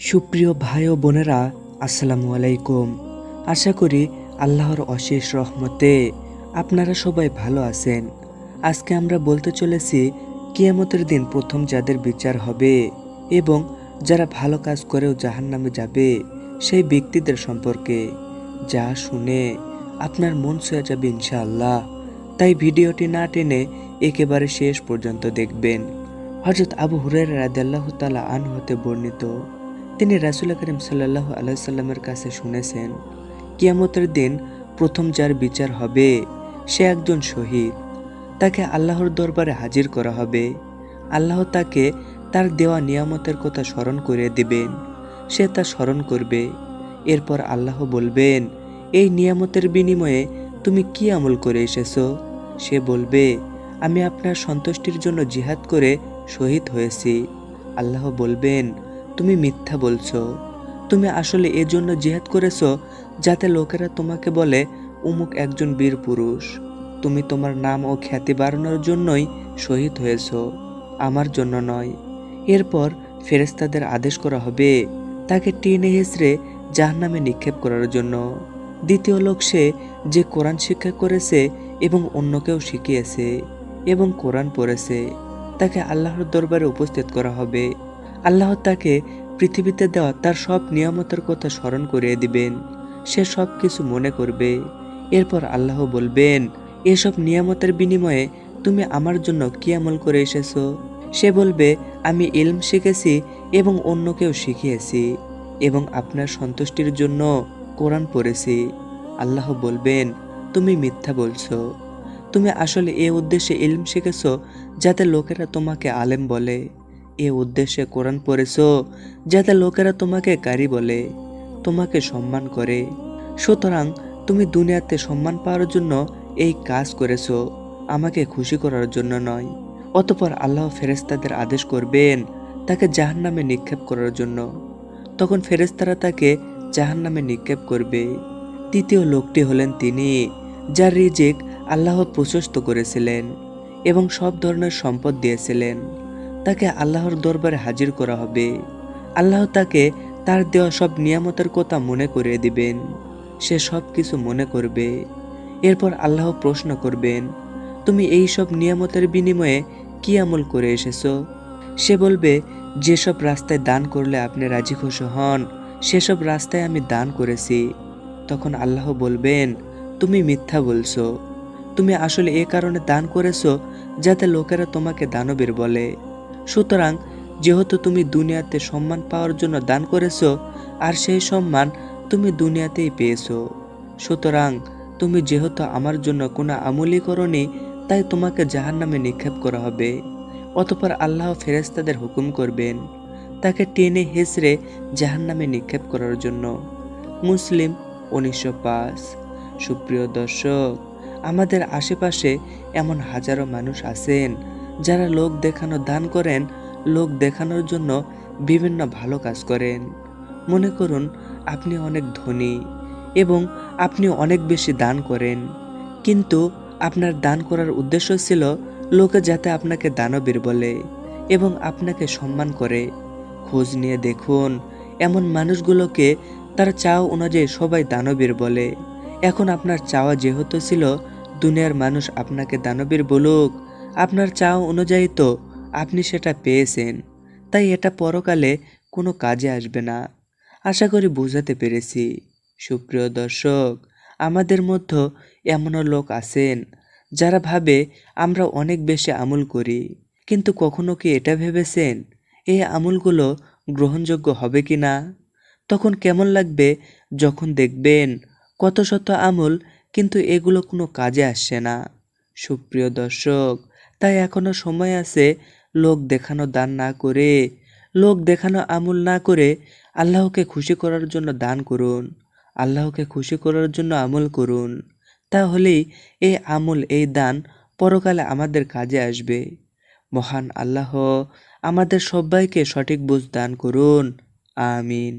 সুপ্রিয় ভাই ও বোনেরা, আসসালামু আলাইকুম। আশা করি আল্লাহর অশেষ রহমতে আপনারা সবাই ভালো আছেন। আজকে আমরা বলতে চলেছি, কিয়ামতের দিন প্রথম যাদের বিচার হবে এবং যারা ভালো কাজ করেও জাহান্নামে যাবে, সেই ব্যক্তিদের সম্পর্কে। যা শুনে আপনার মন ছুঁয়ে যাবে ইনশাআল্লাহ। তাই ভিডিওটি না টেনে একেবারে শেষ পর্যন্ত দেখবেন। হজরত আবু হুরাইরা রাদিয়াল্লাহু তাআলা আন হতে বর্ণিত তিনি রাসুল করিম সাল্লাহ আলাইসাল্লামের কাছে শুনেছেন, কিয়ামতের দিন প্রথম যার বিচার হবে, সে একজন শহীদ। তাকে আল্লাহর দরবারে হাজির করা হবে। আল্লাহ তাকে তার দেওয়া নিয়ামতের কথা স্মরণ করে দিবেন। সে তা স্মরণ করবে। এরপর আল্লাহ বলবেন, এই নিয়ামতের বিনিময়ে তুমি কি আমল করে এসেছ? সে বলবে, আমি আপনার সন্তুষ্টির জন্য জিহাদ করে শহীদ হয়েছি। আল্লাহ বলবেন তুমি মিথ্যা বলছো। তুমি আসলে এজন্য জেহাদ করেছ যাতে লোকেরা তোমাকে বলে, উমুক একজন বীর পুরুষ। তুমি তোমার নাম ও খ্যাতি বাড়ানোর জন্যই শহীদ হয়েছ। আমার জন্য নয়। এরপর ফেরেস্তাদের আদেশ করা হবে তাকে টেনে হেসড়ে জাহান্নামে নিক্ষেপ করার জন্য। দ্বিতীয় লোক সে যে কোরআন শিক্ষা করেছে এবং অন্যকেও শিখিয়েছে এবং কোরআন পড়েছে, তাকে আল্লাহর দরবারে উপস্থিত করা হবে। আল্লাহ তাকে পৃথিবীতে দেওয়া তার সব নিয়ামতের কথা স্মরণ করিয়ে দিবেন। সে সব কিছু মনে করবে। এরপর আল্লাহ বলবেন, এসব নিয়ামতের বিনিময়ে তুমি আমার জন্য কি আমল করে এসেছ? সে বলবে, আমি ইলম শিখেছি এবং অন্যকেও শিখিয়েছি এবং আপনার সন্তুষ্টির জন্য কোরআন পড়েছি। আল্লাহ বলবেন, তুমি মিথ্যা বলছো। তুমি আসলে এ উদ্দেশ্যে ইলম শিখেছো যাতে লোকেরা তোমাকে আলেম বলে। এ উদ্দেশ্যে কোরআন পড়েছো, যাতে লোকেরা তোমাকে কারি বলে, তোমাকে সম্মান করে। সুতরাং তুমি দুনিয়াতে সম্মান পাওয়ার জন্য এই কাজ করেছ, আমাকে খুশি করার জন্য নয়। অতপর আল্লাহ ফেরেস্তাদের আদেশ করবেন তাকে জাহান্নামে নিক্ষেপ করার জন্য। তখন ফেরেস্তারা তাকে জাহান্নামে নিক্ষেপ করবে। তৃতীয় লোকটি হলেন তিনি, যার রিজিক আল্লাহ প্রশস্ত করেছিলেন এবং সব ধরনের সম্পদ দিয়েছিলেন। তাকে আল্লাহর দরবারে হাজির করা হবে। আল্লাহ তাকে তার দেওয়া সব নিয়ামতের কথা মনে করিয়ে দিবেন। সে সব কিছু মনে করবে। এরপর আল্লাহ প্রশ্ন করবেন, তুমি এই সব নিয়ামতের বিনিময়ে কি আমল করে এসেছ? সে বলবে, যেসব রাস্তায় দান করলে আপনি রাজি খুশি হন, সেসব রাস্তায় আমি দান করেছি। তখন আল্লাহ বলবেন, তুমি মিথ্যা বলছো। তুমি আসলে এ কারণে দান করেছ যাতে লোকেরা তোমাকে দানবীর বলে। সুতরাং যেহেতু তুমি দুনিয়াতে সম্মান পাওয়ার জন্য দান করেছ, আর সেই সম্মান তুমি দুনিয়াতেই পেয়েছ। সুতরাং তুমি যেহেতু আমার জন্য কোনো আমলই করনি, তাই তোমাকে জাহান নামে নিক্ষেপ করা হবে। অতপর আল্লাহ ফেরেস্তাদের হুকুম করবেন, তাকে টেনে হেসড়ে জাহান নামে নিক্ষেপ করার জন্য। মুসলিম উনিশশো পাঁচ। সুপ্রিয় দর্শক, আমাদের আশেপাশে এমন হাজারো মানুষ আছেন যারা লোক দেখানো দান করেন, লোক দেখানোর জন্য বিভিন্ন ভালো কাজ করেন। মনে করুন, আপনি অনেক ধনী এবং আপনি অনেক বেশি দান করেন। কিন্তু আপনার দান করার উদ্দেশ্য ছিল লোকে যাতে আপনাকে দানবীর বলে এবং আপনাকে সম্মান করে। খোঁজ নিয়ে দেখুন, এমন মানুষগুলোকে তার চাও অনুযায়ী সবাই দানবীর বলে। এখন আপনার চাওয়া যেহেতু ছিল, দুনিয়ার মানুষ আপনাকে দানবীর বলুক আপনার চাও অনুযায়ী তো আপনি সেটা পেয়েছেন, তাই এটা পরকালে কোনো কাজে আসবে না। আশা করি বোঝাতে পেরেছি। সুপ্রিয় দর্শক, আমাদের মধ্যে এমনও লোক আছেন যারা ভাবে আমরা অনেক বেশি আমল করি, কিন্তু কখনো কি এটা ভেবেছেন এই আমলগুলো গ্রহণযোগ্য হবে কি না? তখন কেমন লাগবে যখন দেখবেন কত শত আমল কিন্তু এগুলো কোনো কাজে আসছে না। সুপ্রিয় দর্শক তাই এখনও সময় আছে লোক দেখানো দান না করে, লোক দেখানো আমল না করে আল্লাহকে খুশি করার জন্য দান করুন, আল্লাহকে খুশি করার জন্য আমল করুন। তাহলেই এই আমল, এই দান পরকালে আমাদের কাজে আসবে। মহান আল্লাহ আমাদের সবাইকে সঠিক বুঝ দান করুন। আমিন।